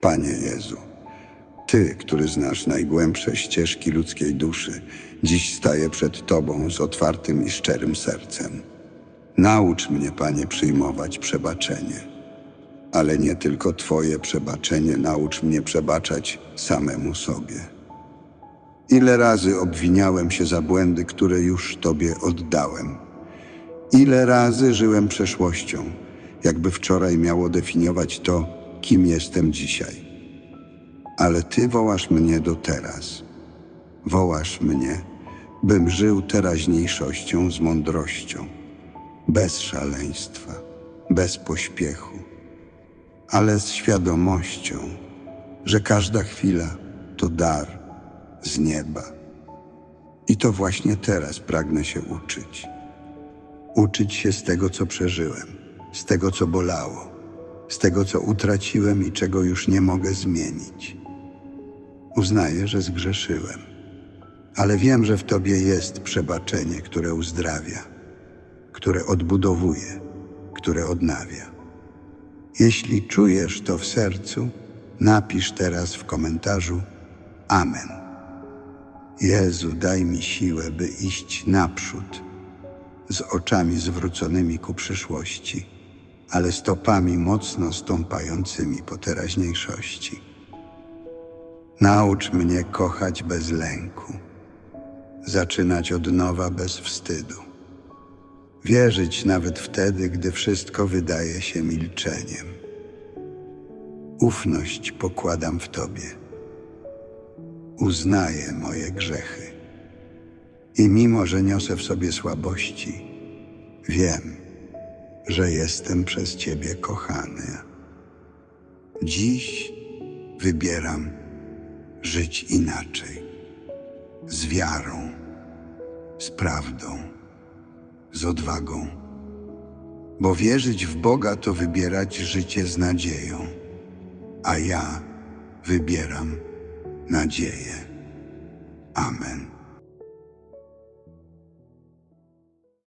Panie Jezu, Ty, który znasz najgłębsze ścieżki ludzkiej duszy, dziś staję przed Tobą z otwartym i szczerym sercem. Naucz mnie, Panie, przyjmować przebaczenie. Ale nie tylko Twoje przebaczenie, naucz mnie przebaczać samemu sobie. Ile razy obwiniałem się za błędy, które już Tobie oddałem. Ile razy żyłem przeszłością, jakby wczoraj miało definiować to, kim jestem dzisiaj. Ale Ty wołasz mnie do teraz. Wołasz mnie, bym żył teraźniejszością z mądrością, bez szaleństwa, bez pośpiechu, ale z świadomością, że każda chwila to dar z nieba. I to właśnie teraz pragnę się uczyć. Uczyć się z tego, co przeżyłem, z tego, co bolało, z tego, co utraciłem i czego już nie mogę zmienić. Uznaję, że zgrzeszyłem, ale wiem, że w Tobie jest przebaczenie, które uzdrawia, które odbudowuje, które odnawia. Jeśli czujesz to w sercu, napisz teraz w komentarzu Amen. Jezu, daj mi siłę, by iść naprzód, z oczami zwróconymi ku przyszłości, ale stopami mocno stąpającymi po teraźniejszości. Naucz mnie kochać bez lęku, zaczynać od nowa bez wstydu, wierzyć nawet wtedy, gdy wszystko wydaje się milczeniem. Ufność pokładam w Tobie. Uznaję moje grzechy. I mimo, że niosę w sobie słabości, wiem, że jestem przez Ciebie kochany. Dziś wybieram żyć inaczej, z wiarą, z prawdą, z odwagą. Bo wierzyć w Boga to wybierać życie z nadzieją, a ja wybieram nadzieję. Amen.